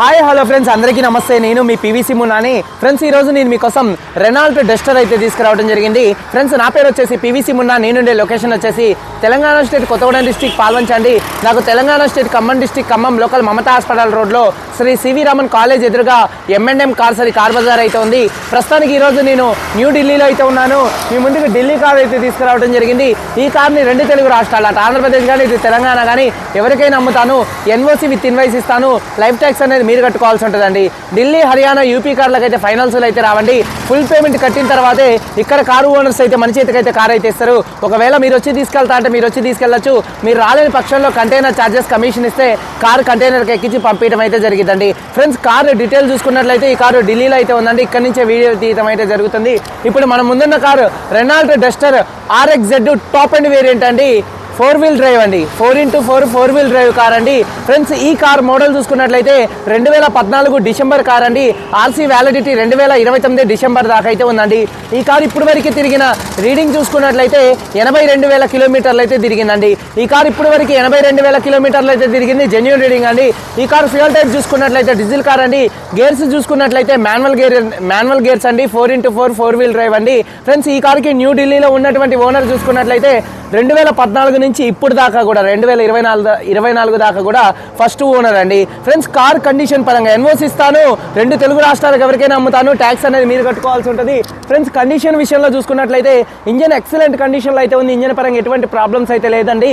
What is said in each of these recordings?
Hi hello friends అందరికీ నమస్తే. నేను మీ పీవీసీ మునాని ఫ్రెండ్స్ ఈరోజు నేను మీకోసం రెనాల్ట్ డస్టర్ అయితే తీసుకురావడం జరిగింది. ఫ్రెండ్స్ నా పేరు వచ్చేసి పీవీసీ మున్నా నేనుండే లొకేషన్ వచ్చేసి తెలంగాణ స్టేట్ కొత్తగూడెం డిస్టిక్ పాల్వంచండి. నాకు Telangana state Khammam district Khammam local Mamata hospital రోడ్లో శ్రీ సివి రామన్ కాలేజ్ ఎదురుగా M&M M&M cars car bazaar అయితే ఉంది. ప్రస్తుతానికి ఈరోజు నేను నేను న్యూఢిల్లీలో అయితే ఉన్నాను. మీ ముందుకు ఢిల్లీ కార్ అయితే తీసుకురావడం జరిగింది. ఈ కార్ని రెండు తెలుగు రాష్ట్రాలు అటు ఆంధ్రప్రదేశ్ కానీ ఇది తెలంగాణ కానీ ఎవరికైనా అమ్ముతాను. ఎన్ఓసి విత్ ఇన్వైస్ ఇస్తాను. లైఫ్ ట్యాక్స్ అనేది మీరు కట్టుకోవాల్సి ఉంటుందండి. ఢిల్లీ హర్యానా యూపీ కార్లకు అయితే ఫైనాన్స్ అయితే రావండి. ఫుల్ పేమెంట్ కట్టిన తర్వాతే ఇక్కడ కారు ఓనర్స్ అయితే మన చేతికైతే కార్ అయితే ఇస్తారు. ఒకవేళ మీరు వచ్చి తీసుకెళ్తా అంటే మీరు వచ్చి తీసుకెళ్ళచ్చు. మీరు రాలేని పక్షంలో కంటైనర్ ఛార్జెస్ కమిషన్ ఇస్తే కారు కంటైనర్కి ఎక్కించి పంపించడం అయితే జరిగిందండి ఫ్రెండ్స్ కారు డీటెయిల్ చూసుకున్నట్లయితే ఈ కారు ఢిల్లీలో అయితే ఉందండి. ఇక్కడ నుంచే వీడియో తీయడం అయితే జరుగుతుంది. ఇప్పుడు మన ముందున్న car Renault Duster RX Z top end variant అండి. ఫోర్ వీల్ డ్రైవ్ అండి. Four into four four wheel drive car అండి. ఫ్రెండ్స్ ఈ కార్ మోడల్ చూసుకున్నట్లయితే రెండు వేల పద్నాలుగు డిసెంబర్ కార్ అండి. ఆర్సీ వ్యాలిడిటీ రెండు వేల ఇరవై తొమ్మిది డిసెంబర్ దాకా అయితే ఉందండి. ఈ కార్ ఇప్పుడు వరకు తిరిగిన రీడింగ్ చూసుకున్నట్లయితే ఎనభై రెండు వేల కిలోమీటర్లు అయితే తిరిగిందండి. ఈ కార్ ఇప్పుడు వరకు ఎనభై రెండు వేల కిలోమీటర్లు అయితే తిరిగింది. జెన్యున్ రీడింగ్ అండి. ఈ కార్ ఫ్యూల్ టైప్ చూసుకున్నట్లయితే డీజిల్ కార్ అండి. గేర్స్ చూసుకున్నట్లయితే మాన్యువల్ గేర్ మాన్యువల్ గేర్స్ అండి. Four into four four wheel drive అండి. ఫ్రెండ్స్ ఈ కార్కి న్యూ ఢిల్లీలో ఉన్నటువంటి ఓనర్ చూసుకున్నట్లయితే రెండు వేల పద్నాలుగు నుంచి ఇప్పుడు దాకా కూడా రెండు వేల ఇరవై నాలుగు ఇరవై నాలుగు దాకా కూడా ఫస్ట్ ఓనర్ అండి. ఫ్రెండ్స్ కార్ కండిషన్ పరంగా ఎన్ఓసి ఇస్తాను. రెండు తెలుగు రాష్ట్రాలకు ఎవరికైనా అమ్ముతాను. ట్యాక్స్ అనేది మీరు కట్టుకోవాల్సి ఉంటుంది. ఫ్రెండ్స్ కండిషన్ విషయంలో చూసుకున్నట్లయితే ఇంజన్ ఎక్సలెంట్ కండిషన్లో అయితే ఉంది. ఇంజన్ పరంగా ఎటువంటి ప్రాబ్లమ్స్ అయితే లేదండి.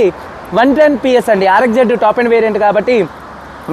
వన్ టెన్ పిఎస్ అండి. ఆర్ఎక్జెడ్ టాప్ అండ్ వేరియంట్ కాబట్టి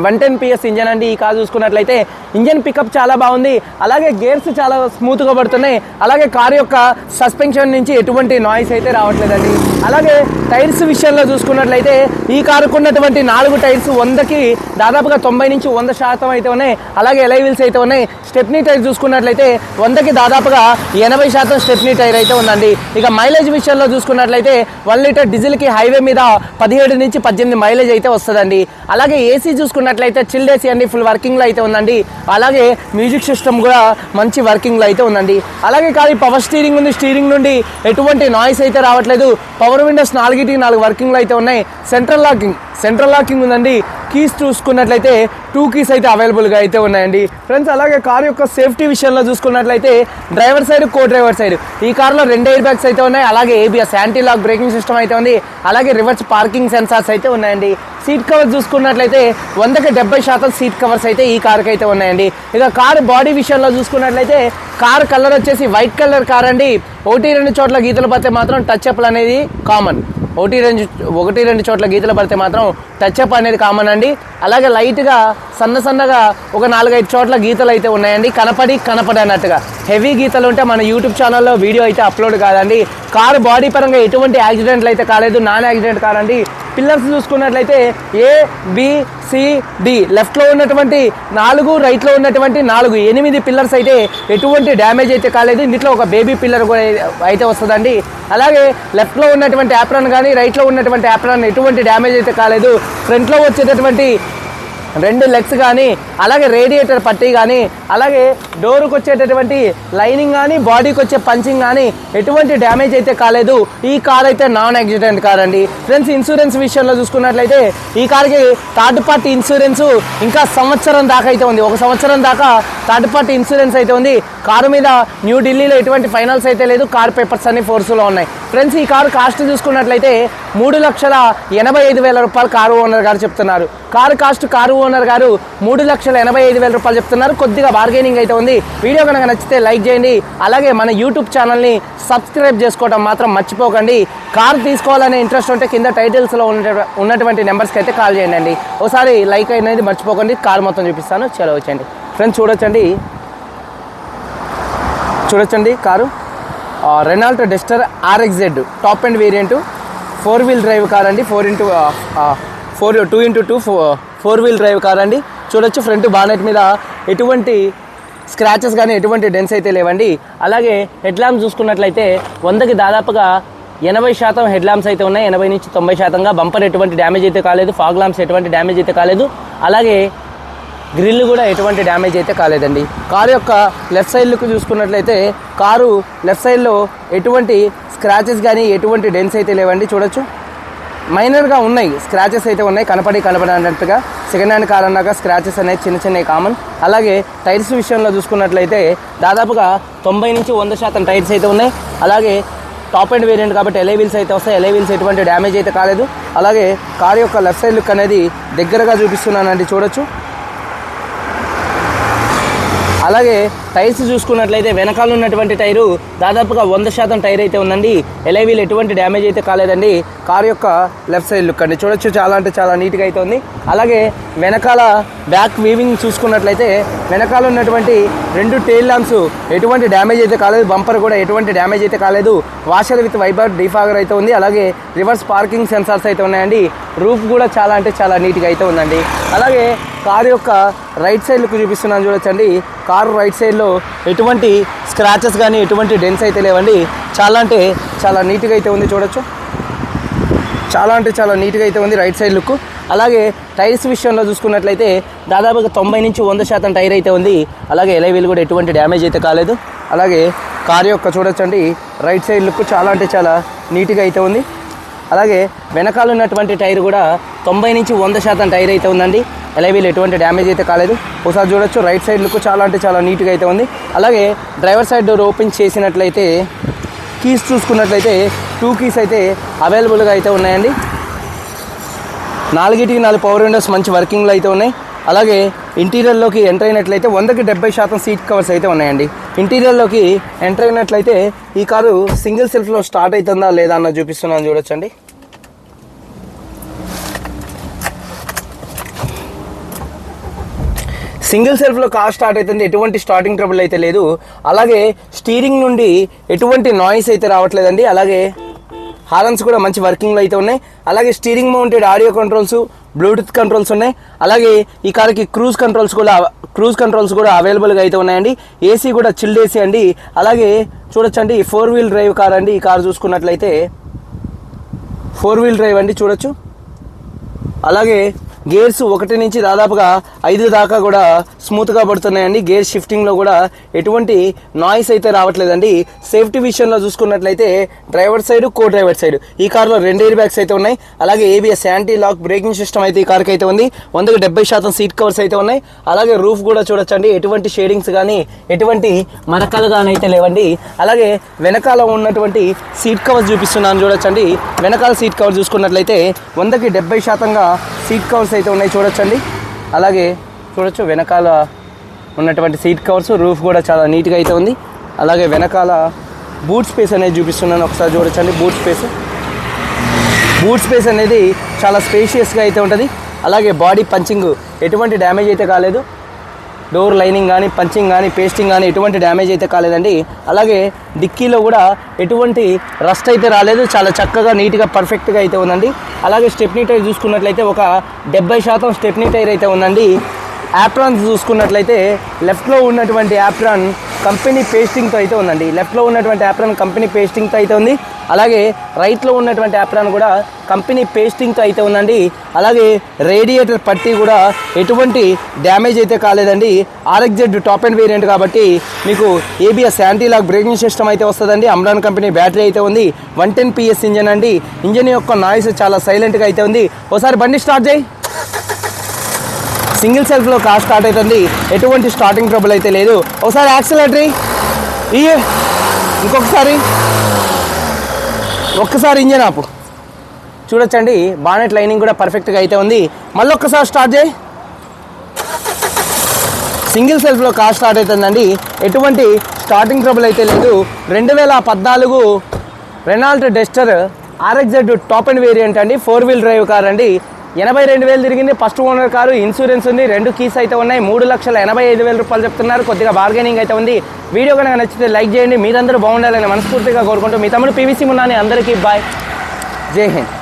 వన్ టెన్ పిఎస్ ఇంజన్ అండి ఈ కార్ చూసుకున్నట్లయితే. ఇంజన్ పికప్ చాలా బాగుంది. అలాగే గేర్స్ చాలా స్మూత్గా పడుతున్నాయి. అలాగే కార్ యొక్క సస్పెన్షన్ నుంచి ఎటువంటి నాయిస్ అయితే రావట్లేదండి. అలాగే టైర్స్ విషయంలో చూసుకున్నట్లయితే ఈ కారుకు ఉన్నటువంటి నాలుగు టైర్స్ వందకి దాదాపుగా తొంభై నుంచి వంద శాతం అయితే ఉన్నాయి. అలాగే ఎలైవిల్స్ అయితే ఉన్నాయి. స్టెప్నీ టైర్ చూసుకున్నట్లయితే వందకి దాదాపుగా ఎనభై శాతం స్టెప్నీ టైర్ అయితే ఉందండి. ఇక మైలేజ్ విషయంలో చూసుకున్నట్లయితే వన్ లీటర్ డీజిల్కి హైవే మీద పదిహేడు నుంచి పద్దెనిమిది మైలేజ్ అయితే వస్తుందండి. అలాగే ఏసీ చూసుకున్న చూసుకున్నట్లయితే చిల్డ్ అండి ఫుల్ వర్కింగ్లో అయితే ఉందండి. అలాగే మ్యూజిక్ సిస్టమ్ కూడా మంచి వర్కింగ్లో అయితే ఉందండి. అలాగే కాదు పవర్ స్టీరింగ్ ఉంది స్టీరింగ్ నుండి ఎటువంటి నాయిస్ అయితే రావట్లేదు. పవర్ విండోస్ నాలుగిటికి నాలుగు వర్కింగ్లో అయితే ఉన్నాయి. సెంట్రల్ లాకింగ్ సెంట్రల్ లాకింగ్ ఉందండి. కీస్ చూసుకున్నట్లయితే టూ కీస్ అయితే అవైలబుల్గా అయితే ఉన్నాయండి. ఫ్రెండ్స్ అలాగే కార్ యొక్క సేఫ్టీ విషయంలో చూసుకున్నట్లయితే driver side co driver side. ఈ కార్లో రెండు ఎయిర్ బ్యాగ్స్ అయితే ఉన్నాయి. అలాగే ABS anti lock braking system అయితే ఉంది. అలాగే రివర్స్ పార్కింగ్ సెన్సార్స్ అయితే ఉన్నాయండి. సీట్ కవర్ చూసుకున్నట్లయితే వందకి డెబ్బై శాతం సీట్ కవర్స్ అయితే ఈ కార్కి అయితే ఉన్నాయండి. ఇక కార్ బాడీ విషయంలో చూసుకున్నట్లయితే కార్ కలర్ వచ్చేసి వైట్ కలర్ కార్ అండి. ఒకటి రెండు చోట్ల గీతలు పడితే మాత్రం టచ్ అప్లు అనేది కామన్. ఒకటి రెండు ఒకటి రెండు చోట్ల గీతలు పడితే మాత్రం టచ్ అప్ అనేది కామన్ అండి. అలాగే లైట్గా సన్న సన్నగా ఒక నాలుగైదు చోట్ల గీతలు అయితే ఉన్నాయండి. కనపడి కనపడి అన్నట్టుగా. హెవీ గీతలు ఉంటే మన యూట్యూబ్ ఛానల్లో వీడియో అయితే అప్లోడ్ కాదండి. కారు బాడీ పరంగా ఎటువంటి యాక్సిడెంట్లు అయితే కాలేదు. నాన్ యాక్సిడెంట్ కాదండి పిల్లర్స్ చూసుకున్నట్లయితే ఏ బి సి డి లెఫ్ట్లో ఉన్నటువంటి నాలుగు రైట్లో ఉన్నటువంటి నాలుగు ఎనిమిది పిల్లర్స్ అయితే ఎటువంటి డ్యామేజ్ అయితే కాలేదు. ఇందులో ఒక బేబీ పిల్లర్ కూడా అయితే వస్తుందండి. అలాగే లెఫ్ట్లో ఉన్నటువంటి యాప్రాన్ కానీ రైట్లో ఉన్నటువంటి యాప్రాన్ ఎటువంటి డ్యామేజ్ అయితే కాలేదు. ఫ్రంట్లో వచ్చేటటువంటి రెండు లెగ్స్ కానీ అలాగే రేడియేటర్ పట్టీ కానీ అలాగే డోర్కి వచ్చేటటువంటి లైనింగ్ కానీ బాడీకి వచ్చే పంచింగ్ కానీ ఎటువంటి డ్యామేజ్ అయితే కాలేదు. ఈ కార్ అయితే నాన్ యాక్సిడెంట్ కార్ అండి. ఫ్రెండ్స్ ఇన్సూరెన్స్ విషయంలో చూసుకున్నట్లయితే ఈ కార్కి థర్డ్ పార్టీ ఇన్సూరెన్స్ ఇంకా సంవత్సరం దాకా అయితే ఉంది. ఒక సంవత్సరం దాకా థర్డ్ పార్టీ ఇన్సూరెన్స్ అయితే ఉంది. కారు మీద న్యూ ఢిల్లీలో ఎటువంటి ఫైనల్స్ అయితే లేదు. కార్ పేపర్స్ అన్ని ఫోర్స్లో ఉన్నాయి. ఫ్రెండ్స్ ఈ కారు కాస్ట్ చూసుకున్నట్లయితే మూడు లక్షల ఎనభై ఐదు వేల రూపాయలు కారు ఓనర్ గారు చెప్తున్నారు. కారు కాస్ట్ కారు ఓనర్ గారు మూడు లక్షల ఎనభై ఐదు వేల రూపాయలు చెప్తున్నారు. కొద్దిగా బార్గెనింగ్ అయితే ఉంది. వీడియో కనుక నచ్చితే లైక్ చేయండి. అలాగే మన యూట్యూబ్ ఛానల్ని సబ్స్క్రైబ్ చేసుకోవడం మాత్రం మర్చిపోకండి. కార్ తీసుకోవాలనే ఇంట్రెస్ట్ ఉంటే కింద టైటిల్స్లో ఉన్న ఉన్నటువంటి నెంబర్స్కి అయితే కాల్ చేయండి అండి. ఒకసారి లైక్ అనేది మర్చిపోకండి. కార్ మొత్తం చూపిస్తాను. చలో వచ్చండి ఫ్రెండ్స్ చూడొచ్చండి. చూడొచ్చండి car. Renault Duster RXZ top end variant four wheel drive car అండి. Four into four two into two four wheel drive car అండి చూడొచ్చు ఫ్రంట్ బానెట్ మీద ఎటువంటి స్క్రాచెస్ కానీ ఎటువంటి డెన్స్ అయితే లేవండి. అలాగే హెడ్ ల్యాంప్ చూసుకున్నట్లయితే వందకి దాదాపుగా ఎనభై శాతం హెడ్ ల్యాంప్స్ అయితే ఉన్నాయి. ఎనభై నుంచి తొంభై శాతంగా బంపర్ ఎటువంటి డ్యామేజ్ అయితే కాలేదు. ఫాగ్ ల్యాంప్స్ ఎటువంటి డ్యామేజ్ అయితే కాలేదు. అలాగే గ్రిల్ కూడా ఎటువంటి డ్యామేజ్ అయితే కాలేదండి. కారు యొక్క లెఫ్ట్ సైడ్లకు చూసుకున్నట్లయితే కారు లెఫ్ట్ సైడ్లో ఎటువంటి స్క్రాచెస్ కానీ ఎటువంటి డెన్స్ అయితే లేవండి. చూడొచ్చు. మైనర్గా ఉన్నాయి. స్క్రాచెస్ అయితే ఉన్నాయి. కనపడి కనపడినట్టుగా సెకండ్ హ్యాండ్ కార్ అన్నాక స్క్రాచెస్ అనేవి చిన్న చిన్నవి కామన్. అలాగే టైర్స్ విషయంలో చూసుకున్నట్లయితే దాదాపుగా తొంభై నుంచి వంద శాతం టైర్స్ అయితే ఉన్నాయి. అలాగే టాప్ అండ్ వేరియంట్ కాబట్టి ఎలై వీల్స్ అయితే వస్తాయి. ఎలై వీల్స్ ఎటువంటి డ్యామేజ్ అయితే కాలేదు. అలాగే కార్ యొక్క లెఫ్ట్ సైడ్ లుక్ అనేది దగ్గరగా చూపిస్తున్నానండి. చూడొచ్చు. అలాగే టైర్స్ చూసుకున్నట్లయితే వెనకాల ఉన్నటువంటి టైరు దాదాపుగా వంద శాతం టైర్ అయితే ఉందండి. ఎలైవీలు ఎటువంటి డ్యామేజ్ అయితే కాలేదండి. కార్ యొక్క లెఫ్ట్ సైడ్ లుక్ అండి. చూడొచ్చు చాలా అంటే చాలా నీట్గా అయితే ఉంది. అలాగే వెనకాల బ్యాక్ వీవింగ్ చూసుకున్నట్లయితే వెనకాల ఉన్నటువంటి రెండు టైల్ ల్యాంప్స్ ఎటువంటి డ్యామేజ్ అయితే కాలేదు బంపర్ కూడా ఎటువంటి డ్యామేజ్ అయితే కాలేదు. వాషర్ విత్ వైబర్ డిఫాగర్ అయితే ఉంది. అలాగే రివర్స్ పార్కింగ్ సెన్సార్స్ అయితే ఉన్నాయండి. రూఫ్ కూడా చాలా అంటే చాలా నీట్గా అయితే ఉందండి. అలాగే కారు యొక్క రైట్ సైడ్ లుక్ చూపిస్తున్నాను చూడొచ్చండి. కారు రైట్ సైడ్లో ఎటువంటి స్క్రాచెస్ కానీ ఎటువంటి డెన్స్ అయితే లేవండి. చాలా అంటే చాలా నీట్గా అయితే ఉంది చూడొచ్చు. చాలా అంటే చాలా నీట్గా అయితే ఉంది రైట్ సైడ్ లుక్ అలాగే టైర్స్ విషయంలో చూసుకున్నట్లయితే దాదాపుగా తొంభై నుంచి వంద శాతం టైర్ అయితే ఉంది. అలాగే ఎలైవీల్ కూడా ఎటువంటి డ్యామేజ్ అయితే కాలేదు. అలాగే కార్ యొక్క చూడొచ్చండి. రైట్ సైడ్ లుక్ చాలా అంటే చాలా నీట్గా అయితే ఉంది. అలాగే వెనకాల ఉన్నటువంటి టైర్ కూడా తొంభై నుంచి వంద శాతం టైర్ అయితే ఉందండి. ఎలైవీల్ ఎటువంటి డ్యామేజ్ అయితే కాలేదు. ఒకసారి చూడొచ్చు. రైట్ సైడ్ లుక్ చాలా అంటే చాలా నీట్గా అయితే ఉంది. అలాగే డ్రైవర్ సైడ్ డోర్ ఓపెన్ చేసినట్లయితే కీస్ చూసుకున్నట్లయితే టూ కీస్ అయితే అవైలబుల్గా అయితే ఉన్నాయండి. నాలుగిటికి నాలుగు పవర్ విండోస్ మంచి వర్కింగ్లో అయితే ఉన్నాయి. అలాగే ఇంటీరియర్లోకి ఎంటర్ అయినట్లయితే వందకి డెబ్బై శాతం సీట్ కవర్స్ అయితే ఉన్నాయండి. ఇంటీరియర్లోకి ఎంటర్ అయినట్లయితే ఈ కారు సింగిల్ సెల్ఫ్లో స్టార్ట్ అవుతుందా లేదా అన్న చూపిస్తున్నాను చూడొచ్చండి. సింగిల్ సెల్ఫ్లో కార్ స్టార్ట్ అవుతుంది. ఎటువంటి స్టార్టింగ్ ట్రబుల్ అయితే లేదు. అలాగే స్టీరింగ్ నుండి ఎటువంటి నాయిస్ అయితే రావట్లేదండి. అలాగే హారన్స్ కూడా మంచి వర్కింగ్లో అయితే ఉన్నాయి. అలాగే steering mounted audio controls Bluetooth controls ఉన్నాయి. అలాగే ఈ కార్కి క్రూజ్ కంట్రోల్స్ కూడా క్రూజ్ కంట్రోల్స్ కూడా అవైలబుల్గా అయితే ఉన్నాయండి. ఏసీ కూడా చిల్డ్ ఏసీ అండి. అలాగే చూడొచ్చండి ఫోర్ వీల్ డ్రైవ్ కార్ అండి ఈ కార్ చూసుకున్నట్లయితే. ఫోర్ వీల్ డ్రైవ్ అండి చూడొచ్చు. అలాగే గేర్స్ ఒకటి నుంచి దాదాపుగా ఐదు దాకా కూడా స్మూత్గా పడుతున్నాయండి. గేర్ షిఫ్టింగ్లో కూడా ఎటువంటి నాయిస్ అయితే రావట్లేదండి. సేఫ్టీ విషయంలో చూసుకున్నట్లయితే driver side co driver side ఈ కార్లో రెండు ఎయిర్ బ్యాగ్స్ అయితే ఉన్నాయి. అలాగే ABS anti lock braking system అయితే ఈ కార్కి అయితే ఉంది. వందకు డెబ్బై శాతం సీట్ కవర్స్ అయితే ఉన్నాయి. అలాగే రూఫ్ కూడా చూడొచ్చండి. ఎటువంటి షేడింగ్స్ కానీ ఎటువంటి మరకలు కానీ అయితే లేవండి. అలాగే వెనకాల ఉన్నటువంటి సీట్ కవర్స్ చూపిస్తున్నాను చూడొచ్చండి. వెనకాల సీట్ కవర్ చూసుకున్నట్లయితే వందకి డెబ్బై శాతంగా సీట్ కవర్స్ అయితే ఉన్నాయి చూడొచ్చండి. అలాగే చూడొచ్చు వెనకాల ఉన్నటువంటి సీట్ కవర్స్ రూఫ్ కూడా చాలా నీట్గా అయితే ఉంది. అలాగే వెనకాల బూట్ స్పేస్ అనేది చూపిస్తున్నాను ఒకసారి చూడొచ్చండి. బూట్ స్పేస్ బూట్ స్పేస్ అనేది చాలా స్పేషియస్గా అయితే ఉంటుంది. అలాగే బాడీ పంచింగ్ ఎటువంటి డ్యామేజ్ అయితే కాలేదు. డోర్ లైనింగ్ కానీ పంచింగ్ కానీ పేస్టింగ్ కానీ ఎటువంటి డ్యామేజ్ అయితే కాలేదండి. అలాగే డిక్కీలో కూడా ఎటువంటి రస్ట్ అయితే రాలేదు. చాలా చక్కగా నీట్గా పర్ఫెక్ట్గా అయితే ఉందండి. అలాగే స్టెప్నీ టైర్ చూసుకున్నట్లయితే ఒక డెబ్బై శాతం స్టెప్నీ టైర్ అయితే ఉందండి. యాప్రాన్స్ చూసుకున్నట్లయితే లెఫ్ట్లో ఉన్నటువంటి యాప్రాన్ కంపెనీ పేస్టింగ్తో అయితే ఉందండి. లెఫ్ట్లో ఉన్నటువంటి యాప్రాన్ కంపెనీ పేస్టింగ్తో అయితే ఉంది. అలాగే రైట్లో ఉన్నటువంటి యాప్రాన్ కూడా కంపెనీ పేస్టింగ్తో అయితే ఉందండి. అలాగే రేడియేటర్ పట్టి కూడా ఎటువంటి డ్యామేజ్ అయితే కాలేదండి. ఆర్ఎక్జెడ్ టాప్ అండ్ వేరియంట్ కాబట్టి మీకు ABS anti lock braking system అయితే వస్తుందండి. అమ్రాన్ కంపెనీ బ్యాటరీ అయితే ఉంది. వన్ టెన్ పిఎస్ ఇంజన్ అండి. ఇంజన్ యొక్క నాయిస్ చాలా సైలెంట్గా అయితే ఉంది. ఒకసారి బండి స్టార్ట్ చేయి. సింగిల్ సెల్ఫ్లో కార్ స్టార్ట్ అవుతుంది. ఎటువంటి స్టార్టింగ్ ట్రబుల్ అయితే లేదు. ఒకసారి యాక్సిలేటరీ. ఇయ్య. ఇంకొకసారి. ఒక్కసారి ఇంజన్ ఆపు. చూడొచ్చండి బానెట్ లైనింగ్ కూడా పర్ఫెక్ట్గా అయితే ఉంది. మళ్ళీ ఒక్కసారి స్టార్ట్ చేయి. సింగిల్ సెల్ఫ్లో కార్ స్టార్ట్ అవుతుందండి. ఎటువంటి స్టార్టింగ్ ట్రబుల్ అయితే లేదు. రెండు వేల పద్నాలుగు Renault Duster RXZ top end variant అండి. ఫోర్ వీల్ డ్రైవ్ కార్ అండి. ఎనభై రెండు వేలు తిరిగింది. ఫస్ట్ ఓనర్ కారు ఇన్సూరెన్స్ ఉంది. రెండు కీస్ అయితే ఉన్నాయి. మూడు లక్షల ఎనభై ఐదు వేల రూపాయలు చెప్తున్నారు. కొద్దిగా బార్గెనింగ్ అయితే ఉంది. వీడియో కనుక నచ్చితే లైక్ చేయండి. మీరందరూ బాగుండాలని మనస్ఫూర్తిగా కోరుకుంటూ మీ తమ్ముడు పీవీసీ మున్నాని అందరికీ బాయ్ జై హింద్.